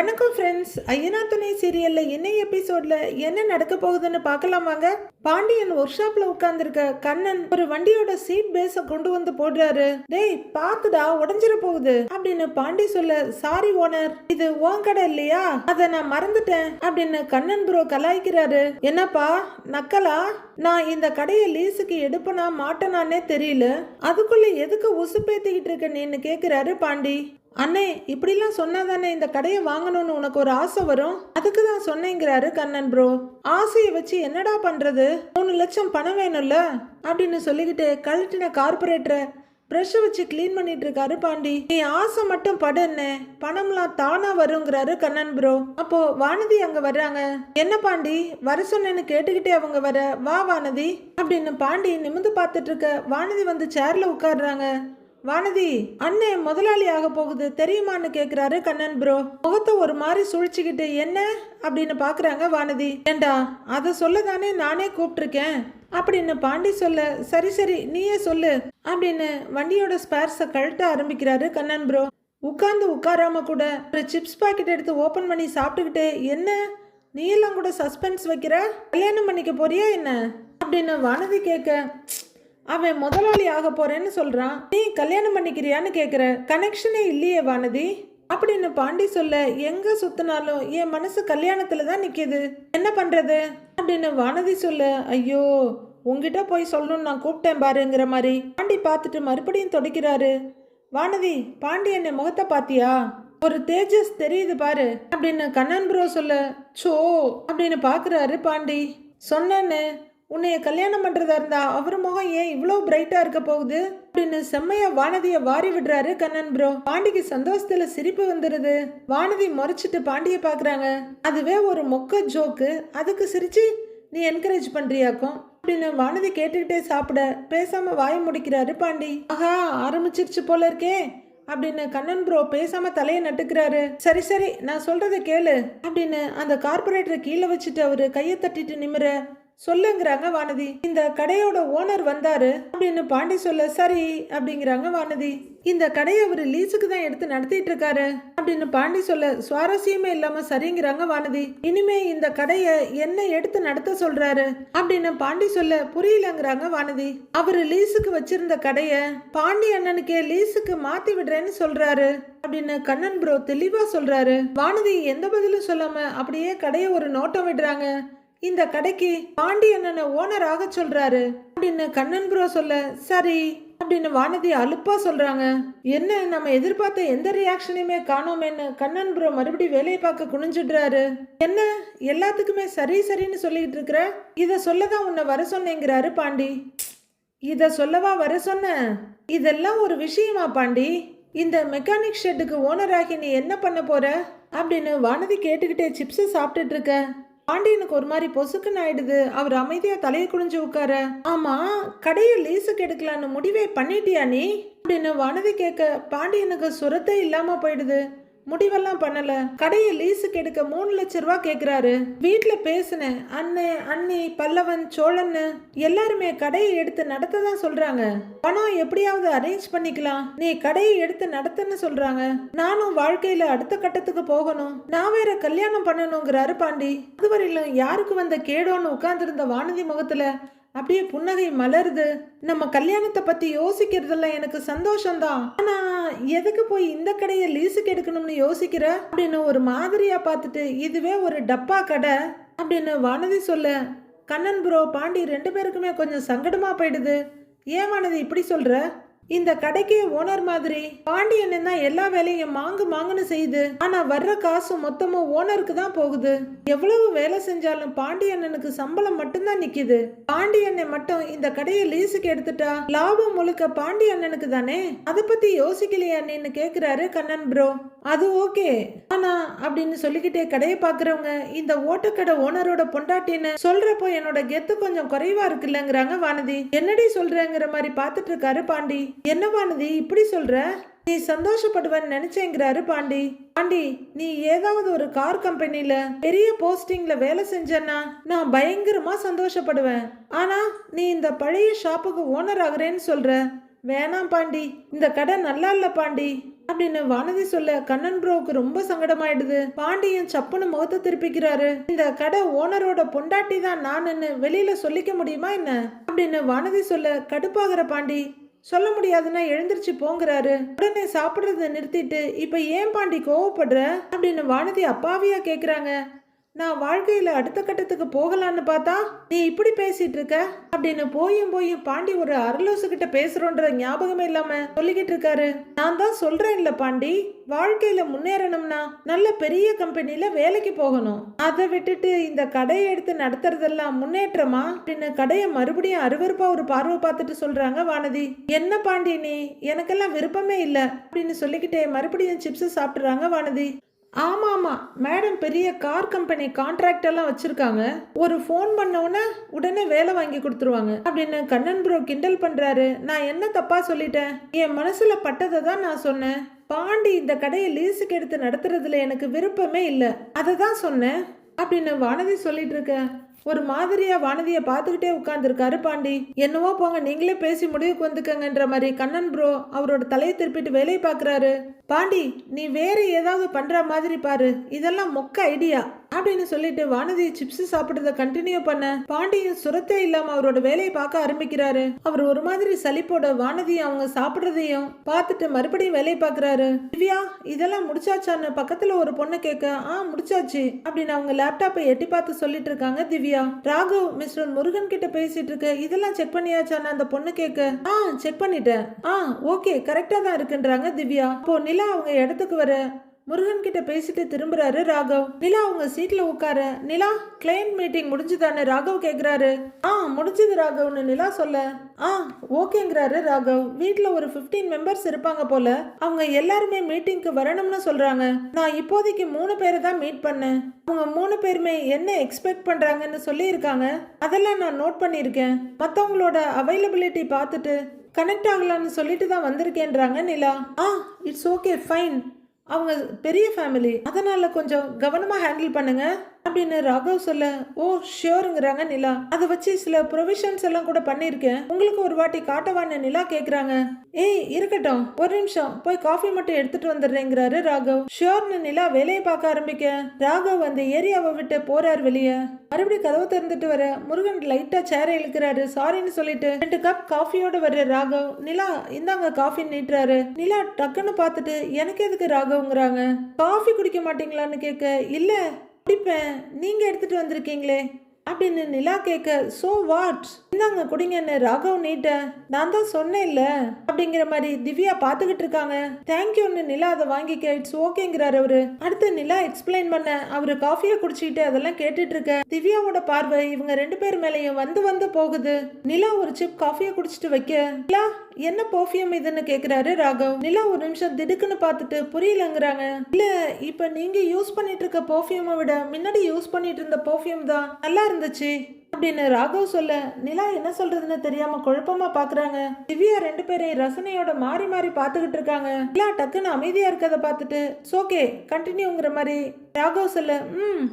வணக்கம் ஃப்ரெண்ட்ஸ் ஐயனா துணை சீரியல்ல என்ன எபிசோட்ல என்ன நடக்க போகுதுன்னு பார்க்கலாம் வாங்க. பாண்டியன் ஒர்க் ஷாப்ல உட்காந்துருக்க கண்ணன் ஒரு வண்டியோட சீட் பேஸ கொண்டு வந்து போடுறாரு. டேய் பாத்துடா உடஞ்சிட போகுது அப்படின்னு பாண்டி சொல்ல சாரி ஓனர் இது உன் கடை இல்லையா? அதை நான் மறந்துட்டேன் அப்படின்னு கண்ணன் ப்ரோ கலாய்க்கிறாரு. என்னப்பா நக்கலா? நான் இந்த கடையை லீஸுக்கு எடுப்பனா மாட்டேனானே தெரியல. அதுக்குள்ள எதுக்கு உசுப்பேத்திக்கிட்டு இருக்க நீன்னு கேக்குறாரு பாண்டி. அண்ணே இப்படிலாம் சொன்னாதானே இந்த கடையை வாங்கணும்னு உனக்கு ஒரு ஆசை வரும்? அதுக்கு தான் சொன்னேங்கிறாரு கண்ணன் ப்ரோ ஆசையை வச்சு என்னடா பண்றது? மூணு லட்சம் பணம் வேணும்ல? அப்படின்னு சொல்லிக்கிட்டு கழட்டின கார்பரேட்டரை ப்ரெஷ்ஷை வச்சு க்ளீன் பண்ணிட்டு இருக்காரு பாண்டி. நீ ஆசை மட்டும் படுன்னு பணம்லாம் தானா வருங்கிறாரு கண்ணன் ப்ரோ அப்போ வானதி அங்க வர்றாங்க. என்ன பாண்டி? வர சொன்னேன்னு கேட்டுக்கிட்டே அவங்க வர வா வானதி அப்படின்னு பாண்டி நிமிந்து பார்த்துட்டு இருக்க வானதி வந்து சேர்ல உட்கார்றாங்க. வானதி அண்ணே முதலாளி ஆக போகுது. தெரியுமான்னு கேக்குறாரு கண்ணன் ப்ரோ முகத்தை ஒரு மாதிரி சுழிச்சுக்கிட்டு என்ன? அப்படின்னு பாக்குறாங்க வானதி. ஏண்டா அதை சொல்ல தானே நானே கூப்பிட்டுருக்கேன் அப்படின்னு பாண்டி சொல்ல சரி சரி நீயே சொல்லு. அப்படின்னு வண்டியோட ஸ்பேர்ஸை கழட்ட ஆரம்பிக்கிறாரு கண்ணன் ப்ரோ உட்கார்ந்து உட்காராம கூட ஒரு சிப்ஸ் பாக்கெட் எடுத்து ஓப்பன் பண்ணி சாப்பிட்டுக்கிட்டு என்ன? நீ எல்லாம் கூட சஸ்பென்ஸ் வைக்கிற? கல்யாணம் பண்ணிக்க போறியா என்ன? அப்படின்னு வானதி கேட்க அவன் முதலாளி ஆக போறேன்னு சொல்றான். நீ கல்யாணம் பண்ணிக்கிறியான்னு கேக்குற. கனெக்ஷனே இல்லையே வானதி. அப்படின்னு பாண்டி சொல்ல எங்க சுத்தினாலும் என் மனசு கல்யாணத்துல தான் நிக்குது. என்ன பண்றது? அப்படின்னு வானதி சொல்ல ஐயோ உங்ககிட்ட போய் சொல்லணும்னு நான் கூப்பிட்டேன் பாருங்கிற மாதிரி பாண்டி பார்த்துட்டு மறுபடியும் தொடைக்கிறாரு. வானதி பாண்டி என்ன முகத்தை பாத்தியா ஒரு தேஜஸ் தெரியுது பாரு அப்படின்னு கண்ணன் ப்ரோ சொல்ல சோ அப்படின்னு பாக்குறாரு பாண்டி. சொன்னேன்னு உன்னைய கல்யாணம் பண்ணுறதா இருந்தா அவர் முகம் ஏன் இவ்வளோ பிரைட்டாக இருக்க போகுது? அப்படின்னு செம்மையா வானதியை வாரி விடுறாரு கண்ணன் ப்ரோ பாண்டிக்கு சந்தோஷத்துல சிரிப்பு வந்துடுது வானதி முறைச்சிட்டு பாண்டிய பார்க்குறாங்க அதுவே ஒரு மொக்க ஜோக்கு அதுக்கு சிரிச்சு நீ என்கரேஜ் பண்ணுறியாக்கும் அப்படின்னு வானதி கேட்டுக்கிட்டே சாப்பிட பேசாமல் வாய முடிக்கிறாரு பாண்டி. ஆஹா ஆரம்பிச்சிருச்சு போல இருக்கே அப்படின்னு கண்ணன் ப்ரோ பேசாம தலையை நட்டுக்கிறாரு. சரி சரி நான் சொல்றதை கேளு அப்படின்னு அந்த கார்பரேட்டரை கீழே வச்சுட்டு அவரு கையை தட்டிட்டு நிமிர சொல்லுங்கிறாங்க வானதி. இந்த கடையோட ஓனர் வந்தாரு அப்படின்னு பாண்டி சொல்ல சரி அப்படிங்கிறாங்க வானதி. இந்த கடையை அவர் லீஸுக்கு தான் எடுத்து நடத்திட்டு இருக்காரு அப்படின்னு பாண்டி சொல்ல சுவாரஸ்யமே இல்லாம சரிங்கிறாங்க வானதி. இனிமே இந்த கடையை என்ன எடுத்து நடத்த சொல்றாரு? அப்படின்னு பாண்டி சொல்ல புரியலங்கிறாங்க வானதி. அவரு லீஸுக்கு வச்சிருந்த கடையை பாண்டி அண்ணனுக்கே லீஸுக்கு மாத்தி விடுறேன்னு சொல்றாரு அப்படின்னு கண்ணன் ப்ரோ தெளிவா சொல்றாரு. வானதி எந்த பதிலும் சொல்லாம அப்படியே கடையை ஒரு நோட்டம் விடுறாங்க. இந்த கடைக்கு பாண்டி அண்ணனை ஓனர் ஆக சொல்றாரு. அப்படின்னு கண்ணன் ப்ரோ சொல்ல சரி அப்படின்னு வானதி அலுப்பா சொல்றாங்க. என்ன நம்ம எதிர்பார்த்த எந்த ரியாக்ஷனையுமே காணோமேன்னு கண்ணன் ப்ரோ மறுபடியும் வேலையை பார்க்க குனிஞ்சிடுறாரு. என்ன எல்லாத்துக்குமே சரி சரின்னு சொல்லிட்டு இருக்கிற? இத சொல்லதான் உன்னை வர சொன்னேங்கிறாரு பாண்டி. இத சொல்லவா வர சொன்ன? இதெல்லாம் ஒரு விஷயமா பாண்டி? இந்த மெக்கானிக் ஷெட்டுக்கு ஓனர் ஆகி நீ என்ன பண்ண போற? அப்படின்னு வானதி கேட்டுக்கிட்டே சிப்ஸை சாப்பிட்டுட்டு இருக்க. பாண்டியனுக்கு ஒரு மாதிரி பொசுக்குன்னு ஆயிடுது அவர் அமைதியா தலையை குனிஞ்சு உட்கார ஆமா கடையை லீஸுக்கு எடுக்கலான்னு முடிவே பண்ணிட்டியா நீ? அப்படின்னு வனதி கேட்க பாண்டியனுக்கு சுரத்தே இல்லாம போயிடுது. முடிவெல்லாம் பண்ணல. கடையை லீஸுக்கு எடுக்க மூணு லட்ச ரூபா கேக்குறாரு. வீட்ல பேசினேன். அண்ணே அண்ணி பல்லவன் சோழன்னு எல்லாருமே கடையை எடுத்து நடத்த தான் சொல்றாங்க. பணம் எப்படியாவது அரேஞ்ச் பண்ணிக்கலாம். நீ கடையை எடுத்து நடத்துன்னு சொல்றாங்க. நானும் வாழ்க்கையில அடுத்த கட்டத்துக்கு போகணும். நான் வேற கல்யாணம் பண்ணணுங்கிறாரு பாண்டி. அதுவரையிலும் யாருக்கு வந்த கேடோன்னு உட்கார்ந்திருந்த வானதி முகத்துல அப்படியே புன்னகை மலருது. நம்ம கல்யாணத்தை பத்தி யோசிக்கிறதெல்லாம் எனக்கு சந்தோஷம்தான். ஆனா எதுக்கு போய் இந்த கடையை லீஸுக்கு எடுக்கணும்னு யோசிக்கிற? அப்படின்னு ஒரு மாதிரியா பார்த்துட்டு இதுவே ஒரு டப்பா கடை அப்படின்னு வானதி சொல்ல கண்ணன் ப்ரோ பாண்டி ரெண்டு பேருக்குமே கொஞ்சம் சங்கடமா போயிடுது. ஏன் வானதி இப்படி சொல்ற? இந்த கடைக்கே ஓனர் மாதிரி. பாண்டியன் தான் எல்லா வேலையும் மாங்கு மாங்குன்னு செய்யுது ஆனா வர்ற காசு மொத்தமும் ஓனருக்கு தான் போகுது. எவ்வளவு வேலை செஞ்சாலும் பாண்டியண்ணனுக்கு சம்பளம் மட்டும்தான் நிக்குது. பாண்டியண்ணை மட்டும் இந்த கடையை லீஸுக்கு எடுத்துட்டா லாபம் முழுக்க பாண்டியண்ணனுக்கு தானே? அதை பத்தி யோசிக்கலையா நீன்னு கேக்குறாரு கண்ணன் ப்ரோ அது ஓகே. ஆனா அப்படின்னு சொல்லிக்கிட்டே கடையை பாக்குறவங்க இந்த ஓட்டக்கடை ஓனரோட பொண்டாட்டின்னு சொல்றப்போ என்னோட கெத்து கொஞ்சம் குறைவா இருக்குல்லங்கிறாங்க வானதி. என்னடி சொல்றேங்கிற மாதிரி பாத்துட்டு இருக்காரு பாண்டி. என்ன வானதி இப்படி சொல்ற? நீ சந்தோஷப்படுவேன்னு நினைச்சேங்கிறாரு பாண்டி. பாண்டி நீ ஏதாவது ஒரு கார் கம்பெனில பெரிய போஸ்டிங்ல வேலை செஞ்சேன்னா நான் பயங்கரமா சந்தோஷப்படுவேன். ஆனா நீ இந்த பழைய ஷாப்புக்கு ஓனர் ஆகுறேன்னு சொல்ற. வேணாம் பாண்டி. இந்த கடை நல்லா இல்ல பாண்டி. அப்படின்னு வானதி சொல்ல கண்ணன் ப்ரோவுக்கு ரொம்ப சங்கடமாயிடுது. பாண்டியன் சப்புன்னு முகத்தை திருப்பிக்கிறாரு. இந்த கடை ஓனரோட பொண்டாட்டி தான் நானுன்னு வெளியில சொல்லிக்க முடியுமா என்ன? அப்படின்னு வானதி சொல்ல கடுப்பாகிற பாண்டி சொல்ல முடியாதுன்னா எழுந்திருச்சு போங்கிறாரு. உடனே சாப்பிடுறத நிறுத்திட்டு இப்ப ஏன் பாண்டி கோவப்படுற? அப்படின்னு வானதி அப்பாவியா கேக்குறாங்க. நான் வாழ்க்கையில் அடுத்த கட்டத்துக்கு போகலான்னு பார்த்தா நீ இப்படி பேசிட்டு இருக்க? அப்படின்னு போயும் போயும் பாண்டி ஒரு அரலோசு கிட்ட பேசுறோன்ற ஞாபகமே இல்லாம சொல்லிக்கிட்டு இருக்காரு. நான் தான் சொல்றேன்ல பாண்டி வாழ்க்கையில முன்னேறணும்னா நல்ல பெரிய கம்பெனில வேலைக்கு போகணும். அதை விட்டுட்டு இந்த கடையை எடுத்து நடத்துறதெல்லாம் முன்னேற்றமா? அப்படின்னு கடையை மறுபடியும் அருவருப்பா ஒரு பார்வை பார்த்துட்டு சொல்றாங்க வானதி. என்ன பாண்டி நீ? எனக்கெல்லாம் விருப்பமே இல்லை. அப்படின்னு சொல்லிக்கிட்டே மறுபடியும் சிப்ஸ் சாப்பிடுறாங்க வானதி. ஆமாம். ஆமாம் மேடம் பெரிய கார் கம்பெனி கான்ட்ராக்ட் எல்லாம் வச்சிருக்காங்க. ஒரு ஃபோன் பண்ண உடனே வேலை வாங்கி கொடுத்துருவாங்க. அப்படின்னு கண்ணன் ப்ரோ கிண்டல் பண்ணுறாரு நான் என்ன தப்பாக சொல்லிட்டேன்? என் மனசில் பட்டதை தான் நான் சொன்னேன். பாண்டி இந்த கடையை லீஸுக்கு எடுத்து நடத்துறதுல எனக்கு விருப்பமே இல்லை. அதை தான் சொன்னேன். அப்படின்னு வானதி சொல்லிட்டு இருக்க. ஒரு மாதிரியா வானதியை பார்த்துக்கிட்டே உட்காந்துருக்காரு பாண்டி. என்னவோ போங்க நீங்களே பேசி முடிவுக்கு வந்துக்கங்கன்ற மாதிரி கண்ணன் ப்ரோ அவரோட தலையை திருப்பிட்டு வேலையை பார்க்குறாரு. பாண்டி நீ வேற ஏதாவது பண்ற மாதிரி பாரு. இதெல்லாம் மொக்க ஐடியா அப்படின்னு சொல்லிட்டு வானதி சிப்ஸ் சாப்பிடுறத கண்டினியூ பண்ண பாண்டியும் சுரத்தே இல்லாம அவரோட வேலையை பார்க்க ஆரம்பிக்கிறாரு. அவர் ஒரு மாதிரி சலிப்போட வானதியும் அவங்க சாப்பிடுறதையும் பார்த்துட்டு மறுபடியும் வேலையை பார்க்கறாரு. திவ்யா இதெல்லாம் முடிச்சாச்சான்னு பக்கத்துல ஒரு பொண்ணு கேட்க ஆ முடிச்சாச்சு அப்படின்னு அவங்க லேப்டாப்பை எட்டி பார்த்து சொல்லிட்டு இருக்காங்க திவ்யா. ராகவ் மிஸ்டர் முருகன் கிட்ட பேசிட்டு இருக்க இதெல்லாம் செக் பண்ணியாச்சான்னு அந்த பொண்ணு கேட்க ஆ செக் பண்ணிட்டேன். ஆ ஓகே கரெக்டா தான் இருக்குன்றாங்க திவ்யா. அப்போ நிலா அவங்க இடத்துக்கு வர முருகன் கிட்ட பேசிட்டு திரும்புறாரு ராகவ். நிலா அவங்க சீட்ல உட்கார. நிலா கிளைண்ட் மீட்டிங் முடிஞ்சுதானே ராகவ் கேக்குறாரு. ஆ முடிஞ்சது ராகவ்னு நிலா சொல்ல. ஆ ஓகேங்கிறாரு ராகவ். வீட்ல ஒரு 15 மெம்பர்ஸ் இருப்பாங்க போல. அவங்க எல்லாருமே மீட்டிங்க்கு வரணும்னு சொல்றாங்க. நான் இப்போதைக்கு மூணு பேரை தான் மீட் பண்ணேன். அவங்க மூணு பேருமே என்ன எக்ஸ்பெக்ட் பண்றாங்கன்னு சொல்லியிருக்காங்க. அதெல்லாம் நான் நோட் பண்ணியிருக்கேன். மற்றவங்களோட அவைலபிலிட்டி பார்த்துட்டு கனெக்ட் ஆகலான்னு சொல்லிட்டு தான் வந்திருக்கேன்றாங்க நிலா. ஆ இட்ஸ் ஓகே ஃபைன் அவங்க பெரிய ஃபேமிலி அதனால் கொஞ்சம் கவனமாக ஹேண்டில் பண்ணுங்கள் அப்படின்னு ராகவ் சொல்ல ஓ ஷியோருங்கிறாங்க நிலா. அதை வச்சு சில ப்ரொவிஷன்ஸ் எல்லாம் கூட பண்ணியிருக்கேன். உங்களுக்கு ஒரு வாட்டி காட்டவான்னு நிலா கேட்குறாங்க ஏய் இருக்கட்டும். ஒரு நிமிஷம். போய் காஃபி மட்டும் எடுத்துட்டு வந்துடுறேங்கிறாரு ராகவ். ஷியோர்னு நிலா வேலையை பார்க்க ஆரம்பிக்க. ராகவ் அந்த ஏரியாவை விட்டு போறார் வெளியே. மறுபடியும் கதவு திறந்துட்டு வர முருகன் லைட்டா சேரை இழுக்கிறாரு. சாரின்னு சொல்லிட்டு ரெண்டு கப் காஃபியோட வர்ற ராகவ் நிலா இந்தாங்க காஃபி நீட்டுறாரு. நிலா டக்குன்னு பார்த்துட்டு எனக்கு எதுக்கு ராகவ்ங்கிறாங்க? காஃபி குடிக்க மாட்டீங்களான்னு கேட்க இல்ல குடிப்பேன் நீங்கள் எடுத்துட்டு வந்திருக்கீங்களே அப்படின்னு நிலா கேட்க சோ வாட் இந்தாங்க குடிங்கன்னு ராகவ் நீட்ட. நான் தான் சொன்னேன்ல அப்படிங்கிற மாதிரி திவ்யா பார்த்துக்கிட்டு இருக்காங்க. தேங்க்யூன்னு நிலா அதை வாங்கிக்க இட்ஸ் ஓகேங்கிறாரு அவரு. அடுத்து நிலா எக்ஸ்பிளைன் பண்ண அவரு காஃபியை குடிச்சிட்டு அதெல்லாம் கேட்டுட்டு இருக்க. திவ்யாவோட பார்வை இவங்க ரெண்டு பேர் மேலேயும் வந்து வந்து போகுது. நிலா ஒரு சிப் காஃபியை குடிச்சிட்டு வைக்க. நிலா என்ன பர்ஃபியூம் இதுன்னு கேக்குறாரு ராகவ். நிலா ஒரு நிமிஷம் திடுக்குன்னு பார்த்துட்டு புரியலங்கிறாங்க. இல்ல இப்ப நீங்க யூஸ் பண்ணிட்டு இருக்க பர்ஃபியூமை விட முன்னாடி யூஸ் பண்ணிட்டு இருந்த பர்ஃபியூம் தான் நல்லா இருந்துச்சு. அப்படின்னு ராகவ் சொல்ல நிலா என்ன சொல்றதுன்னு தெரியாம குழப்பமா பாக்குறாங்க. திவ்யா ரெண்டு பேரையும் ரசனையோட மாறி மாறி பாத்துக்கிட்டு இருக்காங்க. நிலா டக்குன்னு அமைதியா இருக்கத பார்த்துட்டு ஓகே கண்டினியூங்கிற மாதிரி. ராகவ் சொல்ல ம்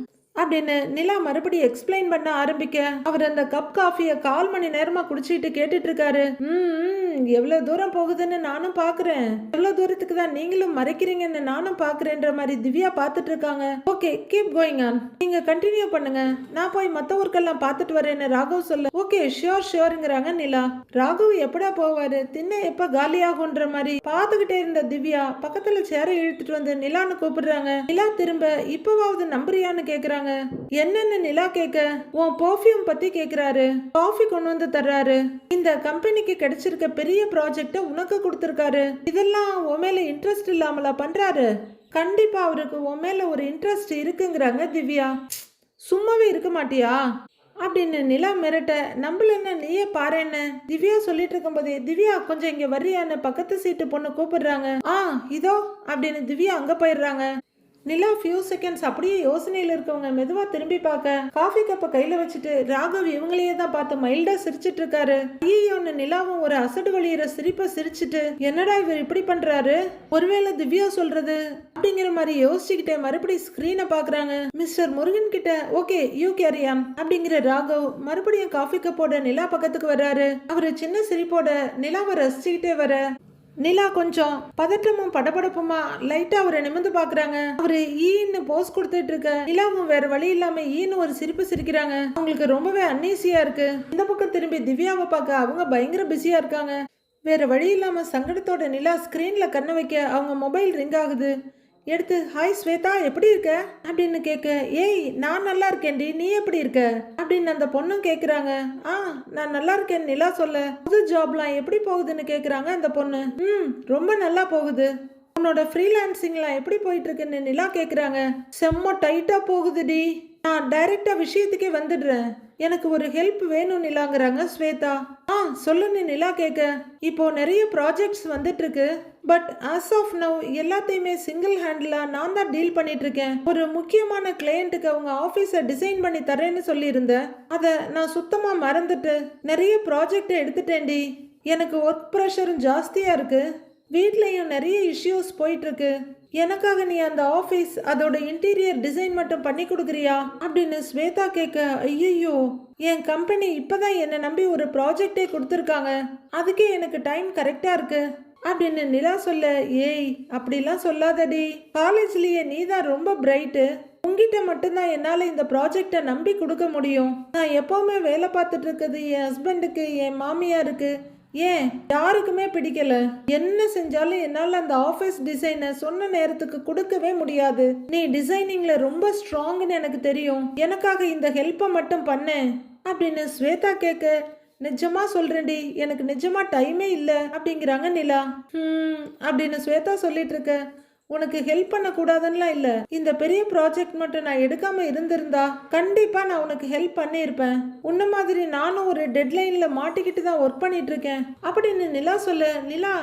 அப்படின்னு நிலா மறுபடியும் எக்ஸ்பிளைன் பண்ண ஆரம்பிக்க அவர் அந்த கப் காஃபியை கால் மணி நேரமா குடிச்சிட்டு கேட்டுட்டு இருக்காரு ம் எவ்வளவு தூரம் போகுதுன்னு நானும் பாக்குறேன். எவ்வளவு தூரத்துக்கு தான் நீங்களும் மறைக்கிறீங்கன்னு நானும் பாக்குறேன்ற மாதிரி திவ்யா பார்த்துட்டு இருக்காங்க ஓகே கீப் கோயிங் ஆன் நீங்க கண்டினியூ பண்ணுங்க. நான் போய் மத்த ஒர்க்கெல்லாம் பார்த்துட்டு வரேன்னு ராகவ் சொல்ல ஓகே ஷியோர் ஷியோருங்கிறாங்க நிலா. ராகவ் எப்படா போவாரு? தின்ன எப்ப காலியாகுன்ற மாதிரி பார்த்துக்கிட்டே இருந்த திவ்யா பக்கத்துல சேரை இழுத்துட்டு வந்து நிலான்னு கூப்பிடுறாங்க. நிலா திரும்ப இப்பவாவது நம்புறியான்னு கேக்குறாங்க. என்னன்னு நிலா கேட்க உன் பர்ஃபியூம் பத்தி கேக்குறாரு. காஃபி கொண்டு வந்து தர்றாரு. இந்த கம்பெனிக்கு கிடைச்சிருக்க பெரிய ப்ராஜெக்ட உனக்கு கொடுத்துருக்காரு. இதெல்லாம் உன் மேல இன்ட்ரெஸ்ட் இல்லாமலா பண்றாரு? கண்டிப்பா அவருக்கு உன் மேல ஒரு இன்ட்ரெஸ்ட் இருக்குங்கிறாங்க திவ்யா. சும்மாவே இருக்க மாட்டியா? அப்படின்னு நிலா மிரட்ட நம்மள நீயே பாருன்னு திவ்யா சொல்லிட்டு இருக்கும்போதே திவ்யா கொஞ்சம் இங்க வர்றியான்னு பக்கத்து சீட்டு பொண்ணு கூப்பிடுறாங்க. ஆ இதோ அப்படின்னு திவ்யா அங்க போயிடுறாங்க. நிலா ஃபியூ செகண்ட்ஸ் அப்படியே யோசனையில் இருக்கவங்க மெதுவாக திரும்பி பார்க்க காஃபி கப்பை கையில் வச்சுட்டு ராகவ் இவங்களையே தான் பார்த்து மைல்டாக சிரிச்சிட்டு இருக்காரு. ஐயோன்னு நிலாவும் ஒரு அசடு வழியிற சிரிப்பை சிரிச்சிட்டு என்னடா இவர் இப்படி பண்ணுறாரு ஒருவேளை திவ்யா சொல்றது? அப்படிங்கிற மாதிரி யோசிச்சுக்கிட்டே மறுபடியும் ஸ்க்ரீனை பார்க்குறாங்க. மிஸ்டர் முருகன் கிட்ட ஓகே யூ கேரியாம் அப்படிங்கிற ராகவ் மறுபடியும் காஃபி கப்போட நிலா பக்கத்துக்கு வர்றாரு. அவர் சின்ன சிரிப்போட நிலாவை ரசிச்சுக்கிட்டே வர நிலா கொஞ்சம் பதட்டமும் படபடப்புமா? லைட்டா அவரை நிமிந்து பாக்குறாங்க அவரு ஈன்னு போஸ் கொடுத்துட்டு இருக்க. நிலாவும் வேற வழி இல்லாம ஈன்னு ஒரு சிரிப்பு சிரிக்கிறாங்க. அவங்களுக்கு ரொம்பவே அன்னீசியா இருக்கு. இந்த பக்கம் திரும்பி திவ்யாவை பார்க்க அவங்க பயங்கர பிஸியா இருக்காங்க. வேற வழி இல்லாம சங்கடத்தோட நிலா ஸ்கிரீன்ல கண்ண வைக்க அவங்க மொபைல் ரிங் ஆகுது. எடுத்து ஹாய் ஸ்வேதா எப்படி இருக்க? அப்படின்னு கேட்க ஏய் நான் நல்லா இருக்கேன்டி நீ எப்படி இருக்க? அப்படின்னு அந்த பொண்ணும் கேக்குறாங்க. ஆ நான் நல்லா இருக்கேன் நிலா சொல்ல. புது ஜாப்லாம் எப்படி போகுதுன்னு கேக்குறாங்க அந்த பொண்ணு. ம் ரொம்ப நல்லா போகுது. உன்னோட ஃப்ரீலான்சிங்லாம் எப்படி போயிட்டு இருக்குன்னு நிலா கேக்குறாங்க. செம்ம டைட்டா போகுதுடி. நான் டைரக்டா விஷயத்துக்கே வந்துடுறேன். எனக்கு ஒரு ஹெல்ப் வேணும் நிலாங்கிறாங்க ஸ்வேதா. ஆ சொல்லுன்னு நிலா கேட்க இப்போ நிறைய ப்ராஜெக்ட்ஸ் வந்துட்டு இருக்கு பட் ஆஸ் ஆஃப் நவ் எல்லாத்தையுமே சிங்கிள் ஹேண்டிலா நான் தான் டீல் பண்ணிட்டு இருக்கேன் ஒரு முக்கியமான கிளையண்ட்டுக்கு அவங்க ஆஃபீஸை டிசைன் பண்ணி தரேன்னு சொல்லியிருந்தேன். அதை நான் சுத்தமா மறந்துட்டு நிறைய ப்ராஜெக்ட் எடுத்துட்டேன்டி. எனக்கு ஒர்க் ப்ரெஷரும் ஜாஸ்தியா இருக்கு. வீட்லயும் நிறைய இஷ்யூஸ் போயிட்டு இருக்கு எனக்காக நீ அந்த ஆஃபீஸ் அதோட இன்டீரியர் டிசைன் மட்டும் பண்ணி கொடுக்குறியா? அப்படின்னு ஸ்வேதா கேட்க ஐயோ என் கம்பெனி இப்போதான் என்னை நம்பி ஒரு ப்ராஜெக்டே கொடுத்துருக்காங்க. அதுக்கே எனக்கு டைம் கரெக்டாக இருக்கு. அப்படின்னு நிலா சொல்ல ஏய் அப்படிலாம் சொல்லாதடி. காலேஜ்லயே நீ தான் ரொம்ப பிரைட்டு உங்ககிட்ட மட்டும்தான் என்னால் இந்த ப்ராஜெக்டை நம்பி கொடுக்க முடியும். நான் எப்போவுமே வேலை பார்த்துட்டு இருக்குது என் ஹஸ்பண்டுக்கு என் மாமியாருக்கு. ஏன்? யாருக்குமே பிடிக்கல. என்ன செஞ்சாலும் என்னால் அந்த ஆஃபீஸ் டிசைனை சொன்ன நேரத்துக்கு கொடுக்கவே முடியாது. நீ டிசைனிங்ல ரொம்ப ஸ்ட்ராங்னு எனக்கு தெரியும். எனக்காக இந்த ஹெல்ப்பை மட்டும் பண்ண. அப்படின்னு ஸ்வேதா கேட்க நிஜமா சொல்றேன்டி. எனக்கு நிஜமா டைமே இல்லை. அப்படிங்கிறாங்க நிலா. ம் அப்படின்னு ஸ்வேதா சொல்லிட்டு இருக்க. உனக்கு ஹெல்ப் பண்ண இல்லை. இல்ல இந்த பெரிய ப்ராஜெக்ட் மட்டும் நான் எடுக்காம இருந்திருந்தா கண்டிப்பா நான் உனக்கு ஹெல்ப் பண்ணியிருப்பேன். உன்ன மாதிரி நானும் ஒரு டெட்லைன்ல மாட்டிக்கிட்டு தான் ஒர்க் பண்ணிட்டு இருக்கேன் அப்படின்னு நிலா சொல்ல. நிலா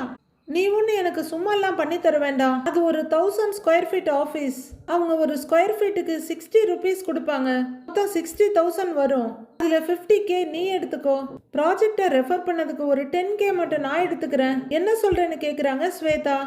நீ ஒன்று எனக்கு சும்மாலாம் பண்ணி தர வேண்டாம். அது ஒரு தௌசண்ட் ஸ்கொயர் ஃபீட் ஆஃபீஸ் அவங்க ஒரு ஸ்கொயர் ஃபீட்டுக்கு சிக்ஸ்டி ருபீஸ் கொடுப்பாங்க. மொத்தம் சிக்ஸ்டி தௌசண்ட் வரும். அதில் ஃபிஃப்டி கே நீ எடுத்துக்கோ. ப்ராஜெக்டை ரெஃபர் பண்ணதுக்கு ஒரு டென் கே மட்டும் நான் எடுத்துக்கிறேன். என்ன சொல்கிறேன்னு கேட்குறாங்க ஸ்வேதா.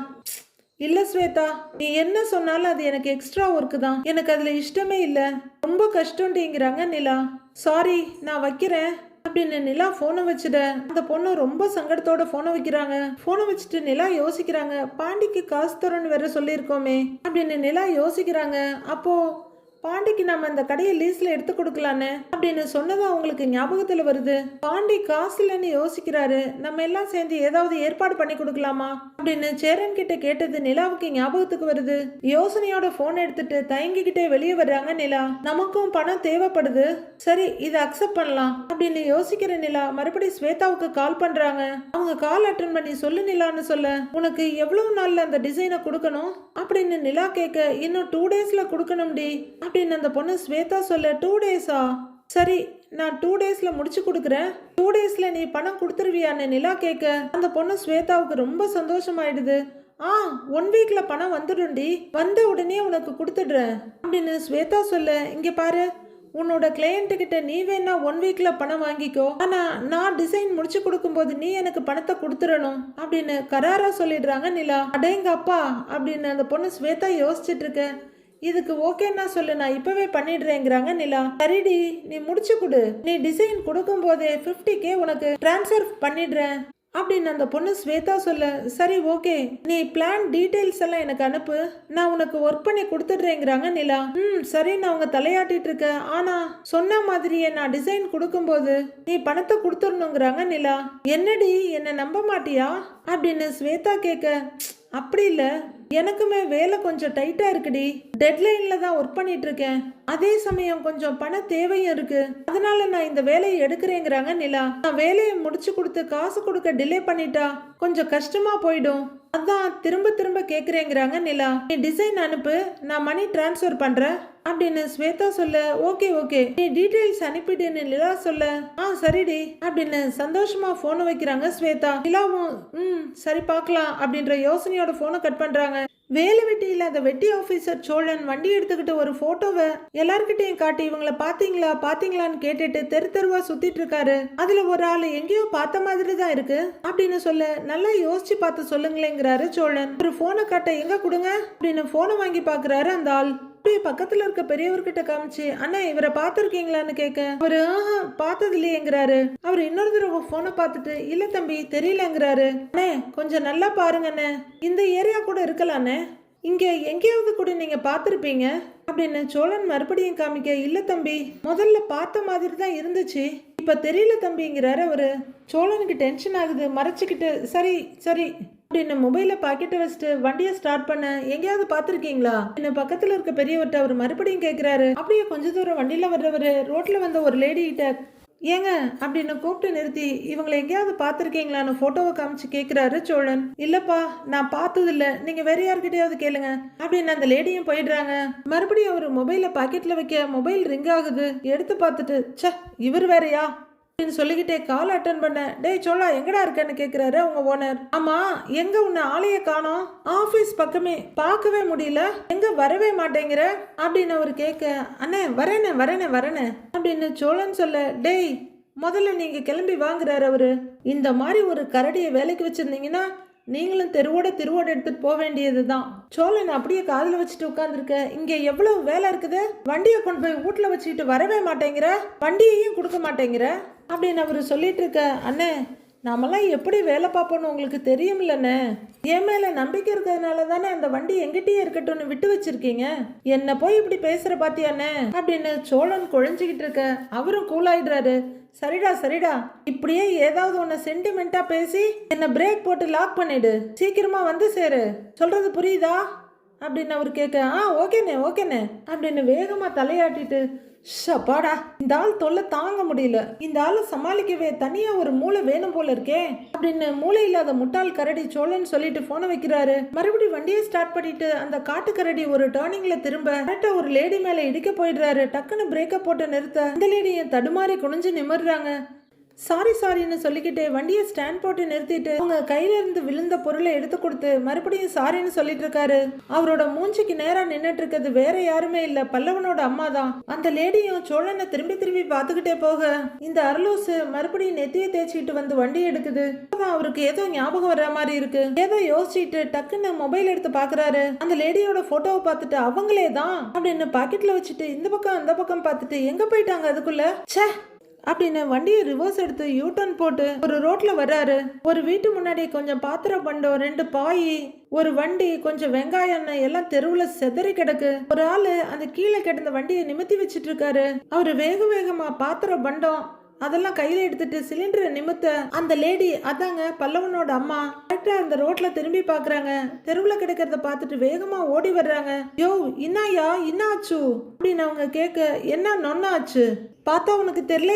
இல்ல ஸ்வேதா நீ என்ன சொன்னாலும் அது எனக்கு எக்ஸ்ட்ரா ஒர்க் தான். எனக்கு அதுல இஷ்டமே இல்ல. ரொம்ப கஷ்டம்டிங்கிறாங்க நிலா. சாரி நான் வைக்கிறேன். அப்படின்னு நிலா போனை வச்சுட அந்த பொண்ணு ரொம்ப சங்கடத்தோட போனை வைக்கிறாங்க. போனை வச்சுட்டு நிலா யோசிக்கிறாங்க. பாண்டிக்கு காசு தரோன்னு வேற சொல்லியிருக்கோமே. அப்படின்னு நிலா யோசிக்கிறாங்க. அப்போ பாண்டிக்கு நம்ம இந்த கடையை லீஸ்ல எடுத்து கொடுக்கலான்னு அப்படின்னு சொன்னதா அவங்களுக்கு ஞாபகத்துல வருது. பாண்டி காசு இல்லைன்னு யோசிக்கிறாரு. நம்ம எல்லாம் சேர்ந்து ஏதாவது ஏற்பாடு பண்ணி கொடுக்கலாமா? அப்படின்னு சேரன் கிட்ட கேட்டது நிலாவுக்கு ஞாபகத்துக்கு வருது. யோசனையோட போன் எடுத்துட்டு தயங்கிக்கிட்டே வெளியே வர்றாங்க நிலா. நமக்கும் பணம் தேவைப்படுது. சரி இதை அக்செப்ட் பண்ணலாம். அப்படின்னு யோசிக்கிற நிலா மறுபடியும் ஸ்வேதாவுக்கு கால் பண்றாங்க. அவங்க கால் அட்டன் பண்ணி சொல்லு நிலான்னு சொல்ல உனக்கு எவ்வளவு நாள்ல அந்த டிசைனை கொடுக்கணும்? அப்படின்னு நிலா கேட்க இன்னும் டூ டேஸ்ல கொடுக்கணும்டி. அப்படின்னு அந்த பொண்ணு ஸ்வேதா சொல்ல டூ டேஸா சரி நான் டூ டேஸில் முடிச்சு கொடுக்குறேன். டூ டேஸில் நீ பணம் கொடுத்துருவியான்னு நிலா கேட்க அந்த பொண்ணு ஸ்வேதாவுக்கு ரொம்ப சந்தோஷமாயிடுது. ஆ ஒன் வீக்கில் பணம் வந்துடும்டி. வந்த உடனே உனக்கு கொடுத்துடுறேன். அப்படின்னு ஸ்வேதா சொல்ல இங்கே பாரு உன்னோட கிளையண்ட்டுக்கிட்ட நீ வேணா ஒன் வீக்கில் பணம் வாங்கிக்கோ. ஆனால் நான் டிசைன் முடிச்சு கொடுக்கும்போது நீ எனக்கு பணத்தை கொடுத்துடணும். அப்படின்னு கராரா சொல்லிடுறாங்க நிலா. அடேங்க அப்பா அப்படின்னு அந்த பொண்ணு ஸ்வேதா யோசிச்சுட்டு இருக்கேன் இதுக்கு ஓகேன்னா சொல்லு நான் இப்பவே பண்ணிடுறேங்கிறாங்க நிலா. சரிடி நீ முடிச்சு கொடு. நீ டிசைன் கொடுக்கும் போதே ஃபிஃப்டி கே உனக்கு டிரான்ஸ்ஃபர் பண்ணிடுறேன். அப்படின்னு அந்த பொண்ணு ஸ்வேதா சொல்ல சரி ஓகே நீ பிளான் டீட்டெயில்ஸ் எல்லாம் எனக்கு அனுப்பு. நான் உனக்கு ஒர்க் பண்ணி கொடுத்துடுறேங்கிறாங்க நிலா. ம் சரி நான் அவங்க தலையாட்டிட்டு இருக்க ஆனா சொன்ன மாதிரியே நான் டிசைன் கொடுக்கும்போது நீ பணத்தை கொடுத்துடணுங்கிறாங்க நிலா. என்னடி என்ன நம்ப மாட்டியா? அப்படின்னு ஸ்வேதா கேட்க அப்படி இல்லை. எனக்குமே வேலை கொஞ்சம் டைட்டா இருக்குடி. டெட்லைன்ல தான் ஒர்க் பண்ணிட்டு இருக்கேன் அதே சமயம் கொஞ்சம் பண தேவையும் இருக்கு. அதனால நான் இந்த வேலையை எடுக்கிறேங்கிறாங்க நிலா. நான் வேலையை முடிச்சு கொடுத்து காசு கொடுக்க டிலே பண்ணிட்டா கொஞ்சம் கஷ்டமா போயிடும். அதான் திரும்ப திரும்ப கேக்குறேங்கிறாங்க நிலா. நீ டிசைன் அனுப்பு நான் மணி டிரான்ஸ்ஃபர் பண்றேன். அப்படின்னு ஸ்வேதா சொல்ல ஓகே ஓகே. நீ டீடைல்ஸ் அனுப்பிட்டேன்னு நிலா சொல்ல ஆ சரிடி அப்படின்னு சந்தோஷமா போனை வைக்கிறாங்க ஸ்வேதா. நிலாவும் ம் சரி பார்க்கலாம் அப்படின்ற யோசனையோட போனை கட் பண்றாங்க. வேலை வெட்டி இல்லாத வெட்டி ஆஃபீஸர் சோழன் வண்டி எடுத்துக்கிட்டு ஒரு ஃபோட்டோவை எல்லார்கிட்டையும் காட்டி இவங்கள பார்த்தீங்களா பார்த்தீங்களான்னு கேட்டுட்டு தெரு தெருவா சுத்திட்டு இருக்காரு. அதுல ஒரு ஆள் எங்கேயோ பார்த்த மாதிரி தான் இருக்கு அப்படின்னு சொல்ல நல்லா யோசிச்சு பார்த்து சொல்லுங்களேங்கிறாரு சோழன். ஒரு போனை காட்ட எங்க கொடுங்க? அப்படின்னு போனை வாங்கி பாக்குறாரு அந்த ஆள். அப்படியே பக்கத்துல இருக்க பெரியவர்கிட்ட காமிச்சு அண்ணா இவரை பார்த்துருக்கீங்களான்னு கேட்க அவரு ஆஹா பார்த்தது இல்லையேங்கிறாரு அவர் இன்னொரு தடவை போனை பார்த்துட்டு இல்ல தம்பி தெரியலங்கிறாரு. அண்ணே கொஞ்சம் நல்லா பாருங்கண்ணே. இந்த ஏரியா கூட இருக்கலாண்ணே. இங்க எங்கேயாவது கூட நீங்க பார்த்துருப்பீங்க. அப்படின்னு சோழன் மறுபடியும் காமிக்க இல்ல தம்பி முதல்ல பார்த்த மாதிரி தான் இருந்துச்சு. இப்ப தெரியல தம்பிங்கிறாரு அவரு. சோழனுக்கு டென்ஷன் ஆகுது மறைச்சுக்கிட்டு சரி சரி. அப்படின்னு மொபைல பாக்கெட்டை வச்சுட்டு வண்டியை ஸ்டார்ட் பண்ண எங்கேயாவது பார்த்துருக்கீங்களா? என்ன பக்கத்துல இருக்க பெரியவர்கிட்ட அவர் மறுபடியும் கேட்குறாரு அப்படியே கொஞ்ச தூரம் வண்டியில வர்றவர் ரோட்ல வந்த ஒரு லேடி கிட்ட ஏங்க அப்படின்னு கூப்பிட்டு நிறுத்தி இவங்களை எங்கேயாவது பார்த்துருக்கீங்களான்னு போட்டோவை காமிச்சு கேட்குறாரு சோழன். இல்லப்பா நான் பார்த்ததில்ல. நீங்க வேற யார்கிட்டயாவது கேளுங்க அப்படின்னு அந்த லேடியும் போயிடுறாங்க. மறுபடியும் அவர் மொபைலை பாக்கெட்ல வைக்க மொபைல் ரிங் ஆகுது. எடுத்து பார்த்துட்டு ச இவர் வேறயா? அப்படின்னு சொல்லிக்கிட்டே கால் அட்டன் பண்ண. டேய் சோழா எங்கடா இருக்கேன்னு கேக்குறாரு அவங்க ஓனர் ஆமா எங்க உன்னை ஆளைய காணோம். ஆபீஸ் பக்கமே. பார்க்கவே முடியல. எங்க வரவே மாட்டேங்கிற? அப்படின்னு அவர் கேட்க அண்ணே வரேனே வரேனே வரேனே. அப்படின்னு சோழன் சொல்ல. டேய் முதல்ல நீங்க கிளம்பி வாங்குறாரு அவரு. இந்த மாதிரி ஒரு கரடியை வேலைக்கு வச்சிருந்தீங்கன்னா நீங்களும் தெருவோட திருவோட எடுத்துட்டு போக வேண்டியது தான் சோழன் அப்படியே காதில் வச்சுட்டு உட்காந்துருக்க இங்க எவ்வளவு வேலை இருக்குது? வண்டியை கொண்டு போய் வீட்டில் வச்சுக்கிட்டு வரவே மாட்டேங்கிற? வண்டியையும் கொடுக்க மாட்டேங்கிற? அப்படின்னு அவரு சொல்லிட்டு இருக்க அண்ணே நாமெல்லாம் எப்படி வேலை பார்ப்போம்னு உங்களுக்கு தெரியுமில்லண்ணே. என் மேலே நம்பிக்கை இருக்கிறதுனால தானே அந்த வண்டி எங்கிட்டயே இருக்கட்டும்னு விட்டு வச்சிருக்கீங்க. என்ன போய் இப்படி பேசுகிற பாத்தியாண்ணே? அப்படின்னு சோழன் குழஞ்சிக்கிட்டு இருக்க அவரும் கூலாயிடுறாரு சரிடா சரிடா இப்படியே ஏதாவது ஒன்று சென்டிமெண்ட்டாக பேசி என்னை பிரேக் போட்டு லாக் பண்ணிடு. சீக்கிரமா வந்து சேரு. சொல்கிறது புரியுதா? அப்படின்னு அவர் கேட்க ஆ ஓகேண்ணே ஓகேண்ணே அப்படின்னு வேகமாக தலையாட்டிட்டு ஷப்பாடா இந்த ஆள் தொல்லை தாங்க முடியல. இந்த ஆளை சமாளிக்கவே தனியா ஒரு மூளை வேணும் போல இருக்கே. அப்படின்னு மூளை இல்லாத முட்டாள் கரடி சோழன் சொல்லிட்டு போனை வைக்கிறாரு. மறுபடியும் வண்டியை ஸ்டார்ட் பண்ணிட்டு அந்த காட்டு கரடி ஒரு டேர்னிங்ல திரும்ப கரெக்டா ஒரு லேடி மேல இடிக்க போயிடுறாரு. டக்குன்னு பிரேக்கப் போட்டு நிறுத்த. இந்த லேடியை தடுமாறி குனிஞ்சு நிமிர்றாங்க. சாரி சாரின்னு சொல்லிக்கிட்டு வண்டியை ஸ்டாண்ட் போட்டு நிறுத்திட்டு அவங்க கையில இருந்து விழுந்த பொருளை எடுத்து கொடுத்து மறுபடியும் சாரின்னு சொல்லிட்டு இருக்காரு அவரோட மூஞ்சிக்கு நேரா நின்னுட்டு இருக்கிறது வேற யாருமே இல்ல. பல்லவனோட அம்மா தான் அந்த லேடியும் சோழனை திரும்பி திரும்பி பார்த்துக்கிட்டே போக. இந்த அருளூசு மறுபடியும் நெத்தியை தேய்ச்சிட்டு வந்து வண்டி எடுக்குது. அவருக்கு ஏதோ ஞாபகம் வர்ற மாதிரி இருக்கு. ஏதோ யோசிச்சுட்டு டக்குன்னு மொபைல் எடுத்து பாக்குறாரு அந்த லேடியோட போட்டோவை பார்த்துட்டு அவங்களே தான் அப்படின்னு பாக்கெட்ல வச்சுட்டு இந்த பக்கம் அந்த பக்கம் பார்த்துட்டு எங்க போயிட்டாங்க அதுக்குள்ள? ச்சே! அப்படின்னு வண்டியை ரிவர்ஸ் எடுத்து யூ டர்ன் போட்டு ஒரு ரோட்ல வர்றாரு. ஒரு வீட்டு முன்னாடி கொஞ்சம் பாத்திர பண்டம் ரெண்டு பாய் ஒரு வண்டி கொஞ்சம் வெங்காயம் எண்ணெய் எல்லாம் தெருவுல செதறி கிடக்கு. ஒரு ஆளு அந்த கீழே கிடந்த வண்டியை நிமித்தி வச்சிட்டு இருக்காரு. அவரு வேக வேகமா பாத்திர பண்டம். அதெல்லாம் கையில எடுத்துட்டு சிலிண்டரை நிமித்த அந்த லேடி அதாங்க பல்லவனோட அம்மா. கரெக்டா அந்த ரோட்ல திரும்பி பாக்குறாங்க. தெருவுல கிடக்கிறத பார்த்துட்டு வேகமா ஓடி வர்றாங்க. யோ இன்னாயா? இன்னாச்சு? அப்படின்னு அவங்க கேட்க என்ன நொன்னாச்சு? பார்த்தா உனக்கு தெரியல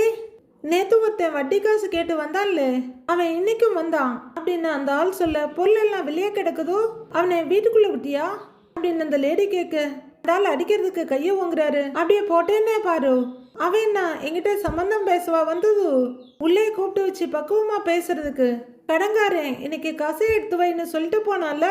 நேத்து ஒருத்தன் வட்டி காசு கேட்டு வந்தான்ல அவன் இன்னைக்கும் வந்தான். அப்படின்னு அந்த ஆள் சொல்ல பொருள் எல்லாம் வெளியே கிடக்குதோ? அவனை வீட்டுக்குள்ள விட்டியா? அப்படின்னு அந்த லேடி கேட்க அந்த ஆள் அடிக்கிறதுக்கு கையை ஓங்குறாரு. அப்படியே போட்டேன்னே பாரு. அவன் என்கிட்ட சம்பந்தம் பேசுவா? வந்தது. உள்ளே கூப்பிட்டு வச்சு பக்குவமா பேசுறதுக்கு. கடங்காரன் இன்னைக்கு காசை எடுத்து வைன்னு சொல்லிட்டு போனால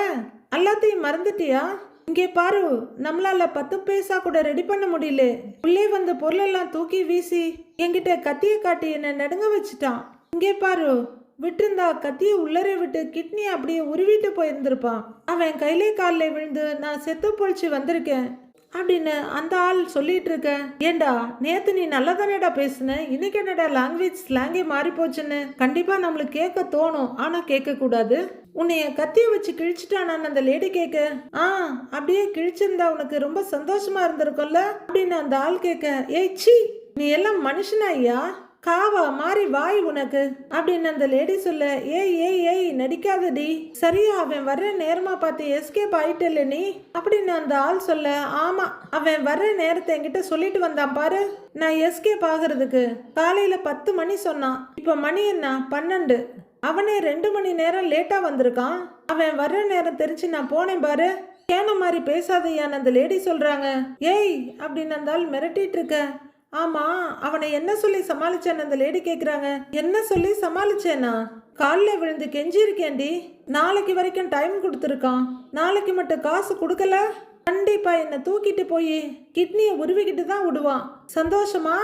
எல்லாத்தையும் மறந்துட்டியா? இங்கே பாரு நம்மளால பத்து பைசா கூட ரெடி பண்ண முடியல. உள்ளே வந்த பொருளெல்லாம் தூக்கி வீசி என்கிட்ட கத்திய காட்டி என்ன நடுங்க வச்சுட்டான். இங்கே பாரு விட்டிருந்தா கத்திய உள்ளரே விட்டு கிட்னி அப்படியே உருவிட்டு போயிருந்திருப்பான். அவன் கையிலே காலில் விழுந்து நான் செத்து பொழிச்சு வந்திருக்கேன். அப்படின்னு அந்த ஆள் சொல்லிட்டு இருக்க ஏண்டா நேத்து நீ நல்லா தானேடா பேசுன? இன்னைக்கு என்னடா லாங்குவேஜ் ஸ்லாங்கே மாறி போச்சுன்னு? கண்டிப்பா நம்மளுக்கு கேட்க தோணும். ஆனா கேட்க கூடாது. உன்னைய கத்திய வச்சு கிழிச்சிட்டானான்னு அந்த லேடி கேட்க ஆ அப்படியே கிழிச்சிருந்தா உனக்கு ரொம்ப சந்தோஷமா இருந்திருக்கும்ல? அப்படின்னு அந்த ஆள் கேட்க ஏய் சி நீ எல்லாம் மனுஷனா ஐயா காவா மாறி வாய் உனக்கு. அப்படின்னு அந்த லேடி சொல்ல ஏய் ஏய் ஏய் நடிக்காதடி. சரியா அவன் வர்ற நேரமா பார்த்து எஸ்கேப் ஆயிட்டல நீ? அப்படின்னு அந்த ஆள் சொல்ல ஆமா அவன் வர்ற நேரத்தை என்கிட்ட சொல்லிட்டு வந்தான் பாரு. நான் எஸ்கேப் ஆகுறதுக்கு. காலையில பத்து மணி சொன்னான். இப்ப மணி என்ன? பன்னெண்டு. அவனே ரெண்டு மணி நேரம் லேட்டா வந்திருக்கான். அவன் வர்ற நேரம் தெரிஞ்சு நான் போனேன் பாரு. கேன மாதிரி பேசாதையான்னு அந்த லேடி சொல்றாங்க. ஏய் அப்படின்னு அந்த ஆள் மிரட்டிட்டு இருக்க. ஆமா அவனை என்ன சொல்லி சமாளிச்சேன்னு அந்த லேடி கேக்குறாங்க. என்ன சொல்லி சமாளிச்சேனா? காலில் விழுந்து கெஞ்சிருக்கேன்டி நாளைக்கு வரைக்கும் டைம் கொடுத்துருக்கான். நாளைக்கு மட்டும் காசு கொடுக்கல? கண்டிப்பா என்னை தூக்கிட்டு போய் கிட்னியை உருவிக்கிட்டு தான் விடுவான். சந்தோஷமா?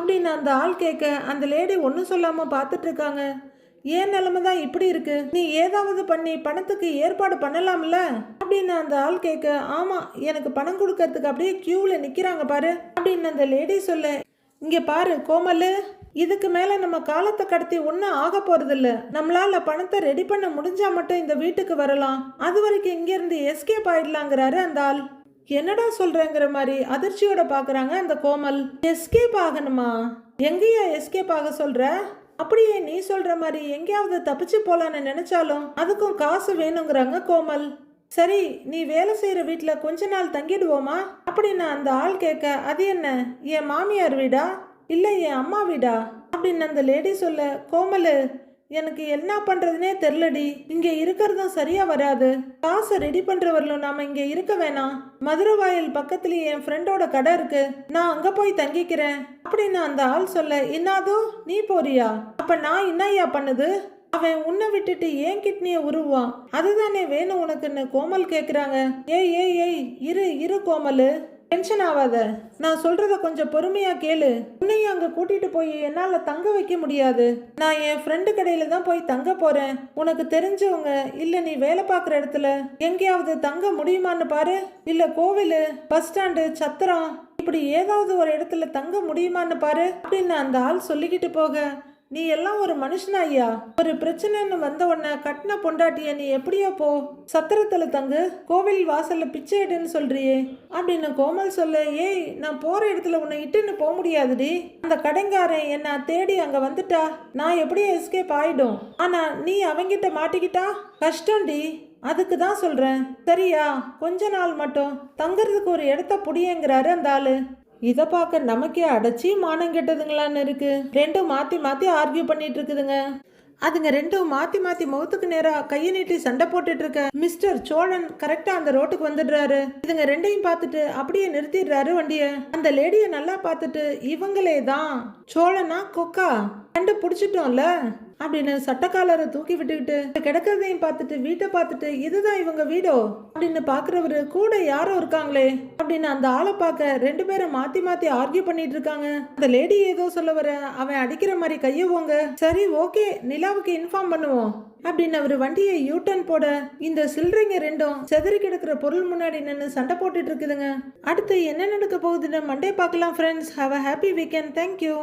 அப்படின்னு அந்த ஆள் கேட்க அந்த லேடி ஒன்றும் சொல்லாம பார்த்துட்டு இருக்காங்க. ஏன் நிலைமை தான் இப்படி இருக்கு? நீ ஏதாவது பண்ணி பணத்துக்கு ஏற்பாடு பண்ணலாம்ல? அப்படின்னு அந்த ஆள் கேட்க ஆமா எனக்கு பணம் கொடுக்கறதுக்கு அப்படியே க்யூவில் நிற்கிறாங்க பாரு. அப்படின்னு அந்த லேடி சொல்ல. இங்கே பாரு கோமலு இதுக்கு மேலே நம்ம காலத்தை கடத்தி ஒன்றும் ஆக போகிறதில்ல நம்மளால் பணத்தை ரெடி பண்ண முடிஞ்சா மட்டும் இந்த வீட்டுக்கு வரலாம். அது வரைக்கும் இங்கேருந்து எஸ்கேப் ஆயிடலாங்கிறாரு அந்த ஆள். என்னடா சொல்கிறேங்கிற மாதிரி அதிர்ச்சியோட பார்க்குறாங்க அந்த கோமல். எஸ்கேப் ஆகணுமா? எங்கேயா எஸ்கேப் ஆக சொல்கிற அப்படியே நீ சொல்கிற மாதிரி எங்கேயாவது தப்பிச்சு போகலான்னு நினச்சாலும் அதுக்கும் காசு வேணுங்கிறாங்க கோமல். சரி நீ வேலை செய்கிற வீட்டில் கொஞ்ச நாள் தங்கிடுவோமா? அப்படின்னு அந்த ஆள் கேட்க அது என்ன? என் மாமியார் வீடா? இல்லை என் அம்மா வீடா? அப்படின்னு அந்த லேடி சொல்ல கோமலு எனக்கு என்ன பண்ணுறதுனே தெரிலடி. இங்கே இருக்கிறதும் சரியாக வராது. காசை ரெடி பண்ணுறவர்களும் நாம் இங்கே இருக்க வேணாம். மதுரை வாயில் பக்கத்துலேயே என் ஃப்ரெண்டோட கடை இருக்கு. நான் அங்கே போய் தங்கிக்கிறேன். அப்படின்னு அந்த ஆள் சொல்ல இன்னாதோ நீ போறியா? அப்போ நான் என்னய்யா பண்ணுது? அவன் உன்னை விட்டுட்டு ஏன் கிட்னிய உருவான்? அதுதானே வேணும் உனக்குன்னு கோமல் கேக்குறாங்க. ஏய் ஏய் ஏய் இரு இரு கோமலு. டென்ஷன் ஆகாத நான் சொல்றத கொஞ்சம் பொறுமையா கேளு. உன்னையும் அங்க கூட்டிட்டு போய் என்னால தங்க வைக்க முடியாது. நான் என் ஃப்ரெண்டு கடையில தான் போய் தங்க போறேன். உனக்கு தெரிஞ்சவங்க இல்ல நீ வேலை பார்க்குற இடத்துல எங்கேயாவது தங்க முடியுமான்னு பாரு. இல்ல கோவில் பஸ் ஸ்டாண்டு சத்திரம். இப்படி ஏதாவது ஒரு இடத்துல தங்க முடியுமான்னு பாரு அப்படின்னு அந்த ஆள் சொல்லிக்கிட்டு போக. நீ எல்லாம் ஒரு மனுஷனா ஐயா ஒரு பிரச்சனைன்னு வந்த உடனே கட்டின பொண்டாட்டிய நீ எப்படியோ போ. சத்திரத்துல தங்கு கோவில் வாசல்ல பிச்சை எடுன்னு சொல்றியே. அப்படின்னு கோமல் சொல்ல ஏய் நான் போற இடத்துல உன்னை இட்டுன்னு போக முடியாதுடி. அந்த கடைங்காரன் என்ன தேடி அங்க வந்துட்டா நான் எப்படியோ எஸ்கேப் ஆயிடும். ஆனா நீ அவங்கிட்ட மாட்டிக்கிட்டா? கஷ்டம்டி. அதுக்கு தான் சொல்கிறேன் சரியா? கொஞ்ச நாள் மட்டும். தங்கிறதுக்கு ஒரு இடத்த புடியங்கிறாரு அந்த ஆள். இதை பார்க்க நமக்கே அடைச்சி மானம் கெட்டதுங்களான்னு இருக்கு. ரெண்டும் மாற்றி மாற்றி ஆர்கியூ பண்ணிட்டு இருக்குதுங்க. அதுங்க ரெண்டும் மாற்றி மாற்றி முகத்துக்கு நேராக கையை நீட்டி சண்டை போட்டுட்டு இருக்க. மிஸ்டர் சோழன் கரெக்டாக அந்த ரோட்டுக்கு வந்துடுறாரு. இதுங்க ரெண்டையும் பார்த்துட்டு அப்படியே நிறுத்திடுறாரு வண்டியை. அந்த லேடியை நல்லா பார்த்துட்டு இவங்களே தான் சோழனா கொக்கா? கண்டு பிடிச்சிட்டோம்ல அப்படின்னு சட்டக்காலரை தூக்கி விட்டுக்கிட்டு கிடக்கிறதையும் பார்த்துட்டு வீட்டை பார்த்துட்டு இதுதான் இவங்க வீடோ? அப்படின்னு பாக்குறவரு கூட யாரோ இருக்காங்களே? அப்படின்னு அந்த ஆளை பார்க்க ரெண்டு பேரும் மாத்தி மாத்தி ஆர்கியூ பண்ணிட்டு இருக்காங்க. அந்த லேடி ஏதோ சொல்ல வர அவன் அடிக்கிற மாதிரி கையவோங்க சரி ஓகே நிலாவுக்கு இன்ஃபார்ம் பண்ணுவோம் அப்படின்னு அவர் வண்டியை யூ போட இந்த சில்லறைங்க ரெண்டும் செதறி கிடக்கிற பொருள் முன்னாடி நின்று சண்டை போட்டுட்டு இருக்குதுங்க. அடுத்து என்ன நடக்க போகுதுன்னு மண்டே பார்க்கலாம் friends have a happy weekend thank you